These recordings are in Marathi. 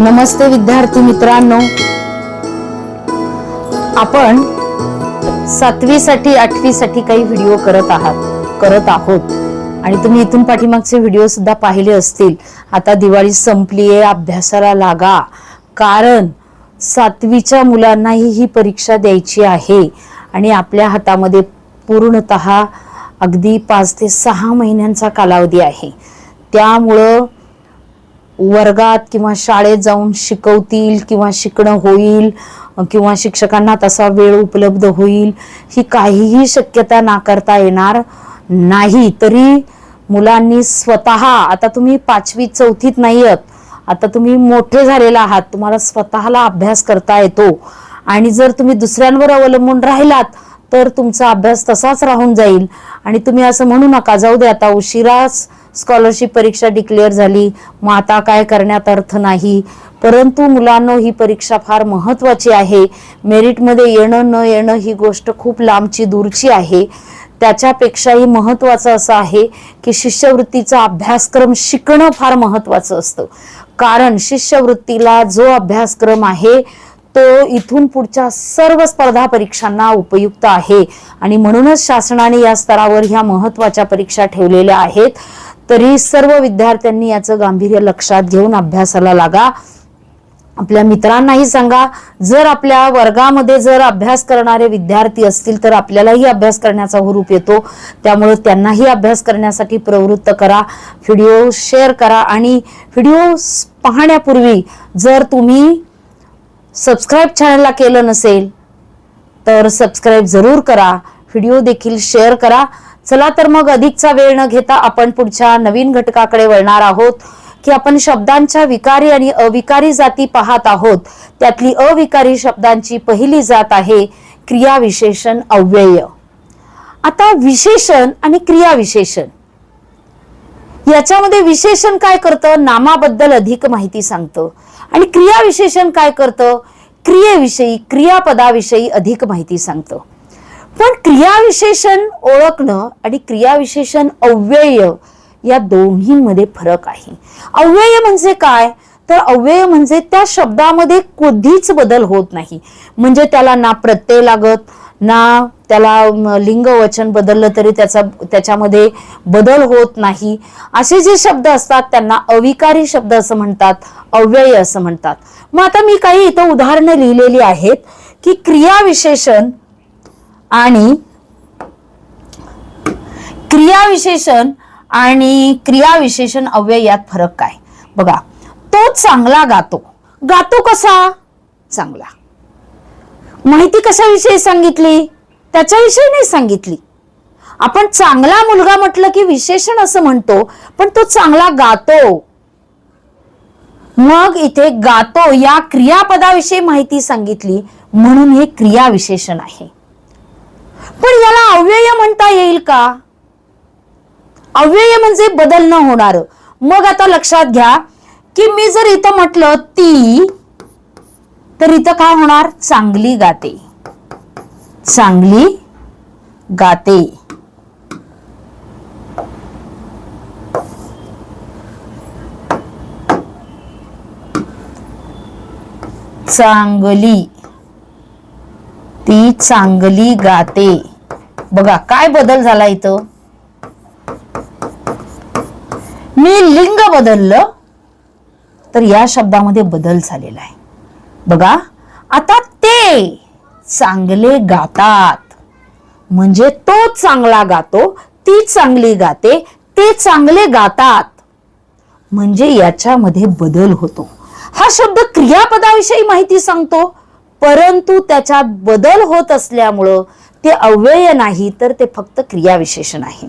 नमस्ते विद्यार्थी मित्रांनो. आपण सातवी साठी आठवी साठी काही व्हिडिओ करत आहात करत आहोत. आणि तुम्ही इथून पाठीमागचे व्हिडिओ सुद्धा पाहिले असतील. आता दिवाळी संपली आहे अभ्यासाला लागा. कारण सातवीच्या मुलांनाही ही परीक्षा द्यायची आहे. आणि आपल्या हातामध्ये पूर्णतः अगदी पाच ते सहा महिन्यांचा कालावधी आहे. त्यामुळं वर्गात किंवा शाळेत जाऊन शिकवतील किंवा शिकणं होईल किंवा शिक्षकांना तसा वेळ उपलब्ध होईल ही काहीही शक्यता नाकारता येणार नाही. तरी मुलांनी स्वतः आता तुम्ही पाचवी चौथीत नाही आहात आता तुम्ही मोठे झालेला आहात तुम्हाला स्वतःला अभ्यास करता येतो. आणि जर तुम्ही दुसऱ्यांवर अवलंबून राहिलात तर तुमचा अभ्यास तसाच राहून जाईल. आणि तुम्ही असं म्हणू नका जाऊ दे आता उशिराच स्कॉलरशिप परीक्षा डिक्लेअर झाली. मग आता काय करण्यात अर्थ नाही. परंतु मुलांनो ही परीक्षा फार महत्वाची आहे. मेरिटमध्ये येणं न येणं ही गोष्ट खूप लांबची दूरची आहे. त्याच्यापेक्षाही महत्वाचं असं आहे की शिष्यवृत्तीचा अभ्यासक्रम शिकणं फार महत्वाचं असतं. कारण शिष्यवृत्तीला जो अभ्यासक्रम आहे तो इथून पुढच्या सर्व स्पर्धा परीक्षांना उपयुक्त आहे. आणि म्हणूनच शासनाने या स्तरावर ह्या महत्त्वाच्या परीक्षा ठेवलेल्या आहेत. तरी सर्व विद्यार्थ्यांनी याचं गांभीर्य लक्षात घेऊन अभ्यासाला लागा. आपल्या मित्रांनाही सांगा जर आपल्या वर्गामध्ये जर अभ्यास करणारे विद्यार्थी असतील तर आपल्यालाही अभ्यास करण्याचा हुरूप येतो. त्यामुळे त्यांनाही अभ्यास करण्यासाठी प्रवृत्त करा व्हिडिओ शेअर करा आणि व्हिडिओ पाहण्यापूर्वी जर तुम्ही सबस्क्राईब चॅनलला केलं नसेल तर सबस्क्राईब जरूर करा. व्हिडिओ देखील शेअर करा. चला तर मग अधिकचा वेळ न घेता आपण पुढच्या नवीन घटकाकडे वळणार आहोत की आपण शब्दांच्या विकारी आणि अविकारी जाती पाहत आहोत. त्यातली अविकारी शब्दांची पहिली जात आहे क्रियाविशेषण अव्यय. आता विशेषण आणि क्रियाविशेषण. याच्यामध्ये विशेषण काय करतं? नामाबद्दल अधिक माहिती सांगतं. आणि क्रियाविशेषण काय करतं? क्रियेविषयी क्रियापदाविषयी अधिक माहिती सांगतं. पण क्रियाविशेषण ओळखणं आणि क्रियाविशेषण अव्यय या दोन्हीमध्ये फरक आहे. अव्यय म्हणजे काय? तर अव्यय म्हणजे त्या शब्दामध्ये कधीच बदल होत नाही. म्हणजे त्याला ना प्रत्यय लागत ना त्याला लिंग वचन बदललं तरी त्याचा त्याच्यामध्ये बदल होत नाही. असे जे शब्द असतात त्यांना अविकारी शब्द असं म्हणतात अव्यय असं म्हणतात. मग आता मी काही इथं उदाहरणं लिहिलेली आहेत की क्रियाविशेषण आणि क्रियाविशेषण आणि क्रियाविशेषण अव्यय यात फरक काय? बघा तो चांगला गातो. गातो कसा? चांगला. माहिती कशाविषयी सांगितली? त्याच्याविषयी नाही सांगितली. आपण चांगला मुलगा म्हटलं की विशेषण असं म्हणतो पण तो चांगला गातो. मग इथे गातो या क्रियापदाविषयी माहिती सांगितली म्हणून हे क्रियाविशेषण आहे. पण याला अव्यय म्हणता येईल का? अव्यय म्हणजे बदल न होणार. मग आता लक्षात घ्या की मी जर इथं म्हटलं ती तर इथं काय होणार? चांगली गाते. चांगली गाते. चांगली. ती चांगली गाते. बघा काय बदल झाला इथं? मी लिंग बदललं तर या शब्दामध्ये बदल झालेला आहे. बघा आता ते चांगले गातात. म्हणजे तो चांगला गातो ती चांगली गाते ते चांगले गातात. म्हणजे याच्यामध्ये बदल होतो. हा शब्द क्रियापदाविषयी माहिती सांगतो. परंतु त्याच्यात बदल होत असल्यामुळं ते अव्यय नाही तर ते फक्त क्रियाविशेषण आहे.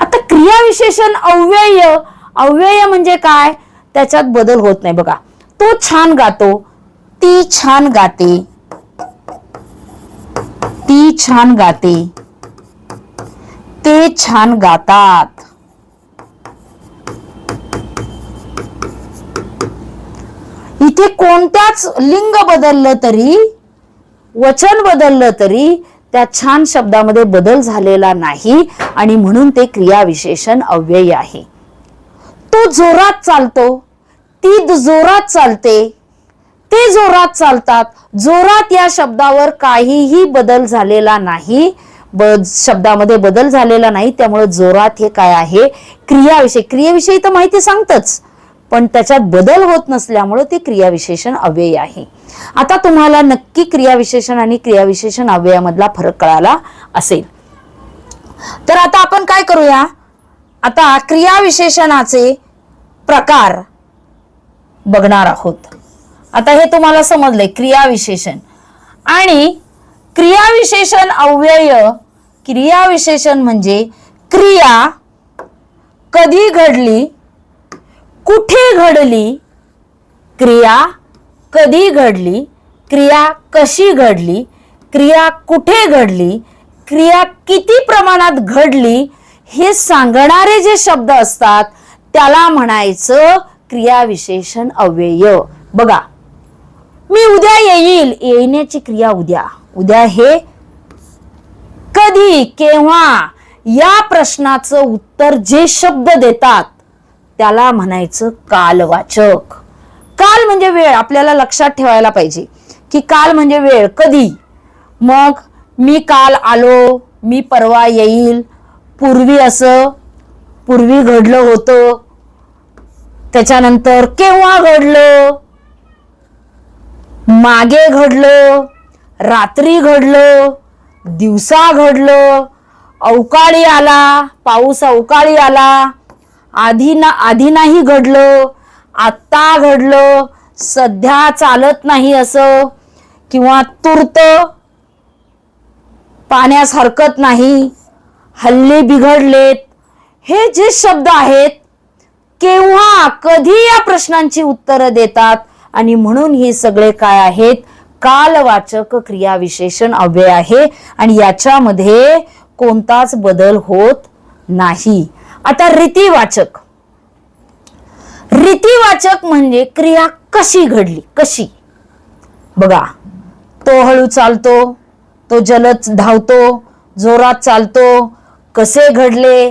आता क्रियाविशेषण अव्यय अव्यय म्हणजे काय? त्याच्यात बदल होत नाही. बघा तो छान गातो ती छान गाते ती छान गाते ते छान गातात. इथे कोणत्याच लिंग बदललं तरी वचन बदललं तरी त्या छान शब्दामध्ये बदल झालेला नाही आणि म्हणून ते क्रियाविशेषण अव्यय आहे. तो जोरात चालतो ती जोरात चालते ते जोरात चालतात. जोरात या शब्दावर काहीही बदल झालेला नाही ब शब्दामध्ये बदल झालेला नाही त्यामुळे जोरात हे काय आहे? क्रियाविषयी. क्रियेविषयी तर माहिती सांगतच. पण त्याच्यात बदल होत नसल्यामुळे ते क्रियाविशेषण अव्यय आहे. आता तुम्हाला नक्की क्रियाविशेषण आणि क्रियाविशेषण अव्ययामधला फरक कळाला असेल. तर आता आपण काय करूया? आता क्रियाविशेषणाचे प्रकार बघणार आहोत. आता हे तुम्हाला समजलंय क्रियाविशेषण. आणि क्रियाविशेषण अव्यय क्रियाविशेषण म्हणजे क्रिया कधी घडली? कुठे घडली? क्रिया कधी घडली? क्रिया कशी घडली? क्रिया कुठे घडली? क्रिया किती प्रमाणात घडली? हे सांगणारे जे शब्द असतात त्याला म्हणायचं क्रियाविशेषण अव्यय. बघा मी उद्या येईल. येण्याची क्रिया उद्या. उद्या हे कधी केव्हा या प्रश्नाचं उत्तर जे शब्द देतात त्याला म्हणायचं कालवाचक. काल म्हणजे वेळ आपल्याला लक्षात ठेवायला पाहिजे की काल म्हणजे वेळ कधी? मग मी काल आलो मी परवा येईल पूर्वी असं पूर्वी घडलं होतं त्याच्यानंतर केव्हा घडलं? मागे घडलं रात्री घडलं दिवसा घडलं अवकाळी आला पाऊस अवकाळी आला आधी ना आधी नाही घडलं आत्ता घडलं सध्या चालत नाही असं किंवा तुर्त पाण्यास हरकत नाही हल्ले बिघडलेत हे जे शब्द आहेत केव्हा कधी या प्रश्नांची उत्तरं देतात? आणि म्हणून हे सगळे काय आहेत? कालवाचक क्रियाविशेषण अव्यय आहे. आणि याच्यामध्ये कोणताच बदल होत नाही. आता रीतिवाचक. रीतिवाचक म्हणजे क्रिया कशी घडली? कशी? बघा तो हळू चालतो तो जलद धावतो जोरात चालतो कसे घडले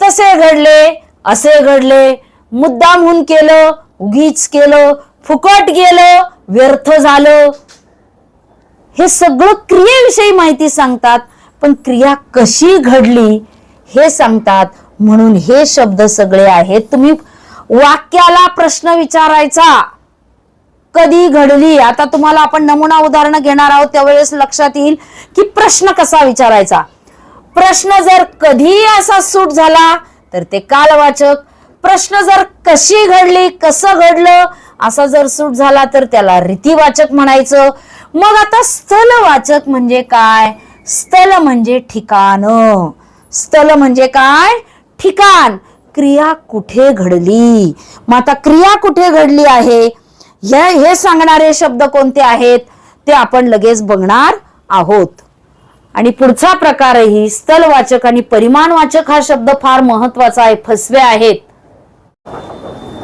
तसे घडले असे घडले मुद्दामहून केलं उगीच केलं फुकट गेलं व्यर्थ झालं. हे सगळं क्रियेविषयी माहिती सांगतात पण क्रिया कशी घडली हे सांगतात. म्हणून हे शब्द सगळे आहेत. तुम्ही वाक्याला प्रश्न विचारायचा. कधी घडली? आता तुम्हाला आपण नमुना उदाहरण घेणार आहोत. त्यावेळेस लक्षात येईल की प्रश्न कसा विचारायचा. प्रश्न जर कधी असा सूट झाला तर ते कालवाचक. प्रश्न जर कशी घडली कसं घडलं असा जर सूट झाला तर त्याला रीतीवाचक म्हणायचं. मग आता स्थलवाचक म्हणजे काय? स्थल म्हणजे ठिकाण. स्थल म्हणजे काय? ठिकाण. क्रिया कुठे घडली? मग आता क्रिया कुठे घडली आहे? हे हे सांगणारे शब्द कोणते आहेत? ते आपण लगेच बघणार आहोत. आणि पुढचा प्रकारही स्थलवाचक आणि परिमाणवाचक हा शब्द फार महत्त्वाचा आहे फसवे आहेत.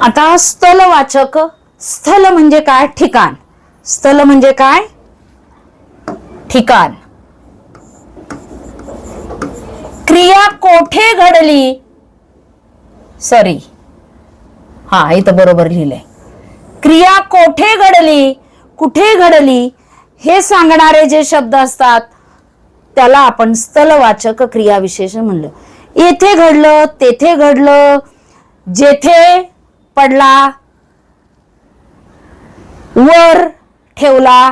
आता स्थलवाचक स्थल म्हणजे काय? ठिकाण. स्थल म्हणजे काय? ठिकाण. क्रिया कोठे घडली? सॉरी. हा इथं बरोबर लिहिलंय. क्रिया कोठे घडली कुठे घडली हे सांगणारे जे शब्द असतात त्याला आपण स्थलवाचक क्रियाविशेष म्हणलं. येथे घडलं तेथे घडलं जेथे पडला वर ठेवला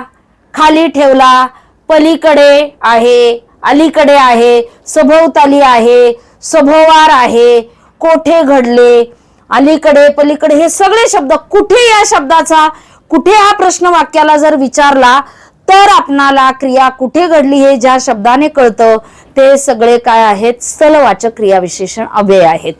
खाली ठेवला पलीकडे आहे अलीकडे आहे सभोवताली आहे सभोवार आहे कोठे घडले? अलीकडे पलीकडे हे सगळे शब्द कुठे या शब्दाचा कुठे हा प्रश्न वाक्याला जर विचारला तर आपणाला क्रिया कुठे घडली हे ज्या शब्दाने कळतं ते सगळे काय आहेत? स्थलवाचक क्रियाविशेषण अव्यय आहेत.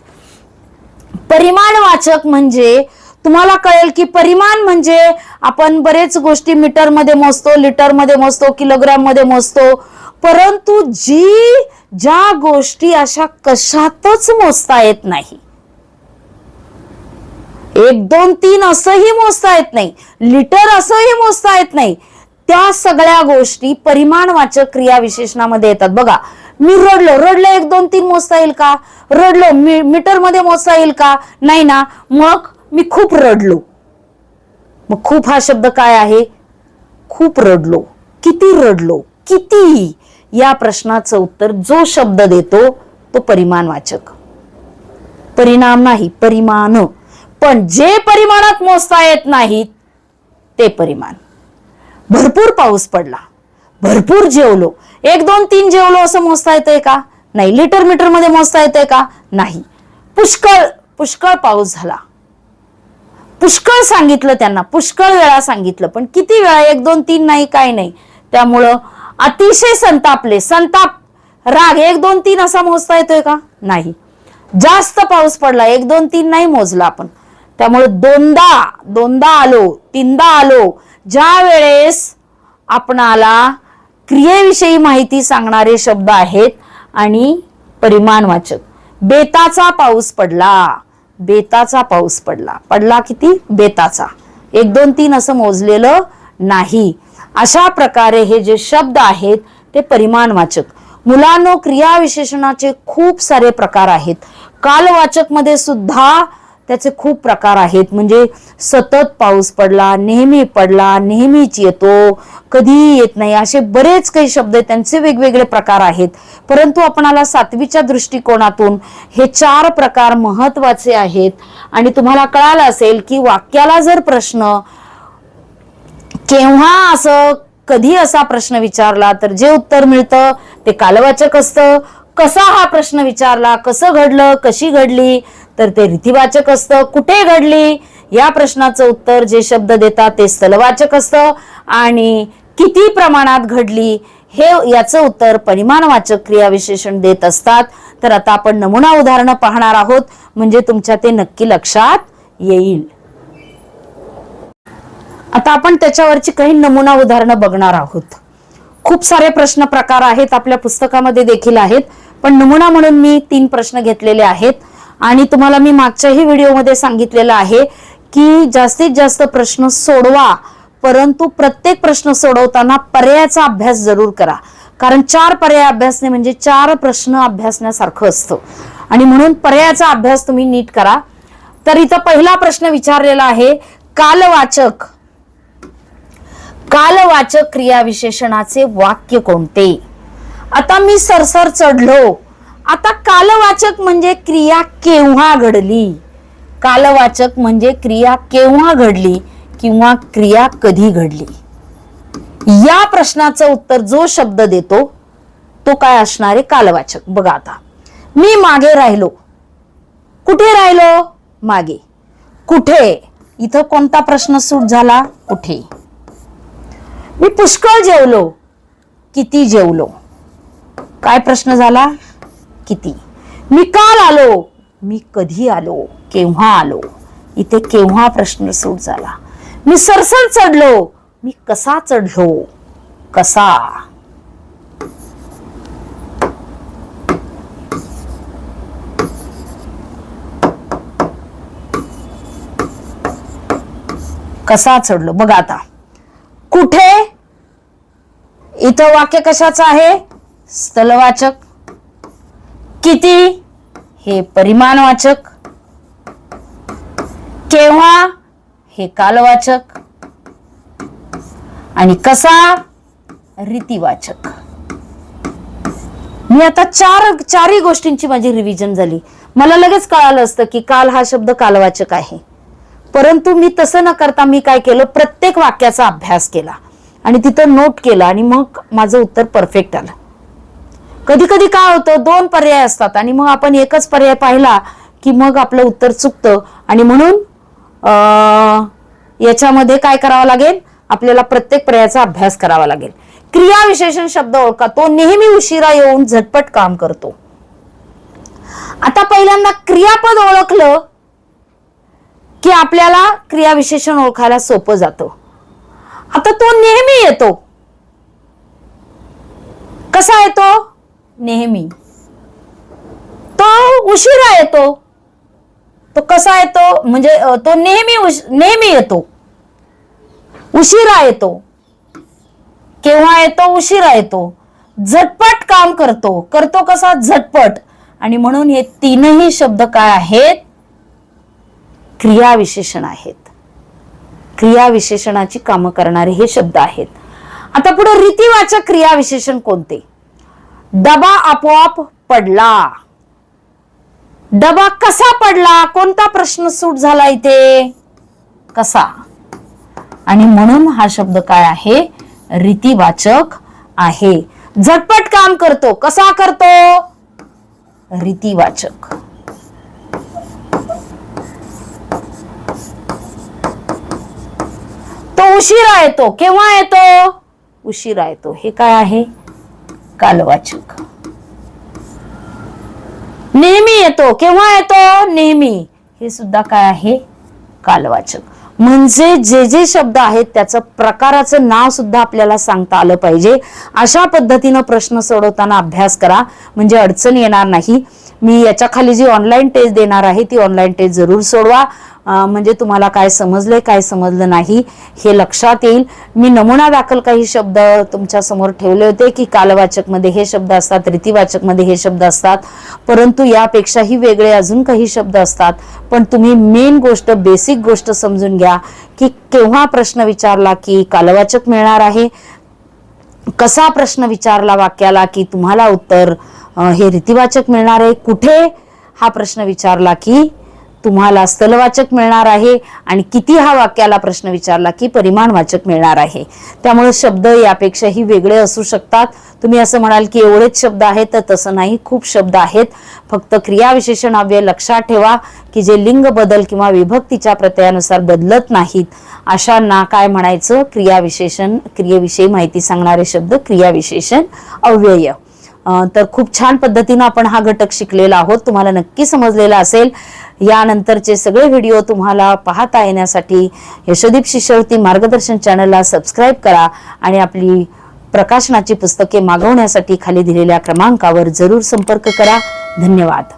परिमाणवाचक म्हणजे तुम्हाला कळेल की परिमाण म्हणजे आपण बरेच गोष्टी मीटरमध्ये मोजतो लिटरमध्ये मोजतो किलोग्रॅममध्ये मोजतो. परंतु जी ज्या गोष्टी अशा कशातच मोजता येत नाही. एक दोन तीन असंही मोजता येत नाही. लिटर असंही मोजता येत नाही. त्या सगळ्या गोष्टी परिमाणवाचक क्रिया विशेषणामध्ये येतात. बघा मी रडलो. रडलं एक दोन तीन मोजता येईल का? रडलो. मी मीटरमध्ये मोजता येईल का? नाही ना. मग मी खूप रडलो. मग खूप हा शब्द काय आहे? खूप रडलो. किती रडलो? किती? या प्रश्नाचं उत्तर जो शब्द देतो तो परिमाणवाचक परिणाम नाही परिमाण. पण जे परिमाणात मोजता येत नाहीत ते परिमाण. भरपूर पाऊस पडला. भरपूर जेवलो. एक दोन तीन जेवलो असं मोजता येतंय का? नाही. लिटर मीटरमध्ये मोजता येतंय का? नाही. पुष्कळ पुष्कळ पाऊस झाला. पुष्कळ सांगितलं त्यांना पुष्कळ वेळा सांगितलं. पण किती वेळा? एक दोन तीन नाही काय नाही. त्यामुळं अतिशय संतापले. संताप राग एक दोन तीन असा मोजता येतोय का? नाही. जास्त पाऊस पडला एक दोन तीन नाही मोजला आपण. त्यामुळे दोनदा दोनदा आलो तीनदा आलो ज्या वेळेस आपणाला क्रियेविषयी माहिती सांगणारे शब्द आहेत आणि परिमाणवाचक बेताचा पाऊस पडला. बेताचा पाऊस पडला. पडला किती? बेताचा. एक दोन तीन असं मोजलेलं नाही. अशा प्रकारे हे जे शब्द आहेत ते परिमाणवाचक. मुलांनो क्रियाविशेषणाचे खूप सारे प्रकार आहेत. कालवाचकमध्ये सुद्धा त्याचे खूप प्रकार आहेत. म्हणजे सतत पाऊस पडला नेहमी पडला नेहमीच येतो कधी येत नाही असे बरेच काही शब्द आहेत. त्यांचे वेगवेगळे प्रकार आहेत. परंतु आपणाला सातवीच्या दृष्टिकोनातून हे चार प्रकार महत्त्वाचे आहेत. आणि तुम्हाला कळालं असेल की वाक्याला जर प्रश्न केव्हा असं कधी असा प्रश्न विचारला तर जे उत्तर मिळतं ते कालवाचक असतं. कसा हा प्रश्न विचारला कसं घडलं कशी घडली तर ते रीतिवाचक असतं. कुठे घडली? या प्रश्नाचं उत्तर जे शब्द देतात ते स्थलवाचक असतं. आणि किती प्रमाणात घडली हे याचं उत्तर परिमाणवाचक क्रियाविशेषण देत असतात. तर आता आपण नमुना उदाहरणं पाहणार आहोत. म्हणजे तुमच्या ते नक्की लक्षात येईल. आता आपण त्याच्यावरची काही नमुना उदाहरणं बघणार आहोत. खूप सारे प्रश्न प्रकार आहेत. आपल्या पुस्तकामध्ये देखील आहेत. पण नमुना म्हणून मी तीन प्रश्न घेतलेले आहेत. आणि तुम्हाला मी मागच्याही व्हिडिओमध्ये सांगितलेलं आहे की जास्तीत जास्त प्रश्न सोडवा परंतु प्रत्येक प्रश्न सोडवताना पर्यायाचा अभ्यास जरूर करा. कारण चार पर्याय अभ्यासने म्हणजे चार प्रश्न अभ्यासण्यासारखं असतं. आणि म्हणून पर्यायाचा अभ्यास तुम्ही नीट करा. तर इथं पहिला प्रश्न विचारलेला आहे कालवाचक कालवाचक क्रियाविशेषणाचे वाक्य कोणते? आता मी सरसर चढलो. आता कालवाचक म्हणजे क्रिया केव्हा घडली? कालवाचक म्हणजे क्रिया केव्हा घडली किंवा क्रिया कधी घडली? या प्रश्नाचं उत्तर जो शब्द देतो तो काय असणार आहे कालवाचक? बघा आता. मी मागे राहिलो. कुठे राहिलो? मागे. कुठे? इथं कोणता प्रश्न सूट झाला? कुठे? मी पुष्कळ जेवलो. किती जेवलो? काय प्रश्न झाला? किती? मी काल आलो. मी कधी आलो? केव्हा आलो? इथे केव्हा प्रश्न सूट झाला? मी सरसर चढलो. मी कसा चढलो? कसा? कसा चढलो? बघा आता. कुठे? इथं वाक्य कशाचं आहे? स्थलवाचक किती? हे परिमाणवाचक. केव्हा? हे कालवाचक. आणि कसा? रीतिवाचक. मी आता चार चारही गोष्टींची माझी रिव्हिजन झाली. मला लगेच कळालं असतं की काल हा शब्द कालवाचक आहे. परंतु मी तसं न करता मी काय केलं? प्रत्येक वाक्याचा अभ्यास केला. आणि तिथं नोट केला आणि मग माझं उत्तर परफेक्ट आलं. कधी कधी काय होतं दोन पर्याय असतात आणि मग आपण एकच पर्याय पाहिला की मग आपलं उत्तर चुकतं. आणि म्हणून अं, याच्यामध्ये काय करावं लागेल? आपल्याला प्रत्येक पर्यायाचा अभ्यास करावा लागेल. क्रिया विशेषण शब्द ओळखा. तो नेहमी उशिरा येऊन झटपट काम करतो. आता पहिल्यांदा क्रियापद ओळखलं की आपल्याला क्रिया विशेषण ओळखायला सोपं जातं. आता तो नेहमी येतो. कसा येतो? नेहमी. तो उशिरा येतो. तो कसा येतो? म्हणजे तो नेहमी नेहमी येतो. उशिरा येतो. केव्हा येतो? उशिरा येतो. झटपट काम करतो. करतो कसा? झटपट. आणि म्हणून हे तीनही शब्द काय आहेत? क्रियाविशेषण आहेत. क्रियाविशेषणाची कामं करणारे हे शब्द आहेत. आता पुढे रीतिवाचक क्रियाविशेषण कोणते? डबा आपोआप पडला. दबा कसा पडला? कोणता प्रश्न सूट झाला इथे? कसा? आणि म्हणून हा शब्द काय आहे? रीतिवाचक आहे. झटपट काम करतो. कसा करतो? रीतिवाचक. तो उशिरा येतो. केव्हा येतो? उशिरा येतो. हे काय आहे? कालवाचक. नेहमी येतो. केव्हा येतो? नेहमी. हे सुद्धा काय आहे? कालवाचक. म्हणजे जे जे शब्द आहेत त्याचं प्रकाराचं नाव सुद्धा आपल्याला सांगता आलं पाहिजे. अशा पद्धतीनं प्रश्न सोडवताना अभ्यास करा. म्हणजे अडचण येणार नाही. मी याच्या खाली जी ऑनलाईन टेस्ट देणार आहे ती ऑनलाईन टेस्ट जरूर सोडवा. म्हणजे तुम्हाला काय समजलंय काय समजलं नाही हे लक्षात येईल. मी नमुना दाखल काही शब्द तुमच्यासमोर ठेवले होते की कालवाचकमध्ये हे शब्द असतात रीतिवाचकमध्ये हे शब्द असतात. परंतु यापेक्षाही वेगळे अजून काही शब्द असतात. पण तुम्ही मेन गोष्ट बेसिक गोष्ट समजून घ्या की केव्हा प्रश्न विचारला की कालवाचक मिळणार आहे? कसा प्रश्न विचारला वाक्याला की तुम्हाला उत्तर? हे रीतिवाचक मिळणार आहे. कुठे? हा प्रश्न विचारला की तुम्हाला स्थलवाचक मिळणार आहे आणि किती हा वाक्याला प्रश्न विचारला की परिमाणवाचक मिळणार आहे. त्यामुळे शब्द यापेक्षाही वेगळे असू शकतात. तुम्ही असं म्हणाल की एवढेच शब्द आहेत तर तसं नाही. खूप शब्द आहेत. फक्त क्रियाविशेषण अव्यय लक्षात ठेवा की जे लिंग बदल किंवा विभक्तीच्या प्रत्ययानुसार बदलत नाहीत अशांना काय म्हणायचं? क्रियाविशेषण क्रियेविषयी माहिती सांगणारे शब्द क्रियाविशेषण अव्यय. तर खूप छान पद्धतीनं आपण हा घटक शिकलेला आहोत. तुम्हाला नक्की समजलेला असेल. यानंतरचे सगळे व्हिडिओ तुम्हाला पाहता येण्यासाठी यशोदीप शिष्यवृत्ती मार्गदर्शन चॅनलला सबस्क्राईब करा आणि आपली प्रकाशनाची पुस्तके मागवण्यासाठी खाली दिलेल्या क्रमांकावर जरूर संपर्क करा. धन्यवाद.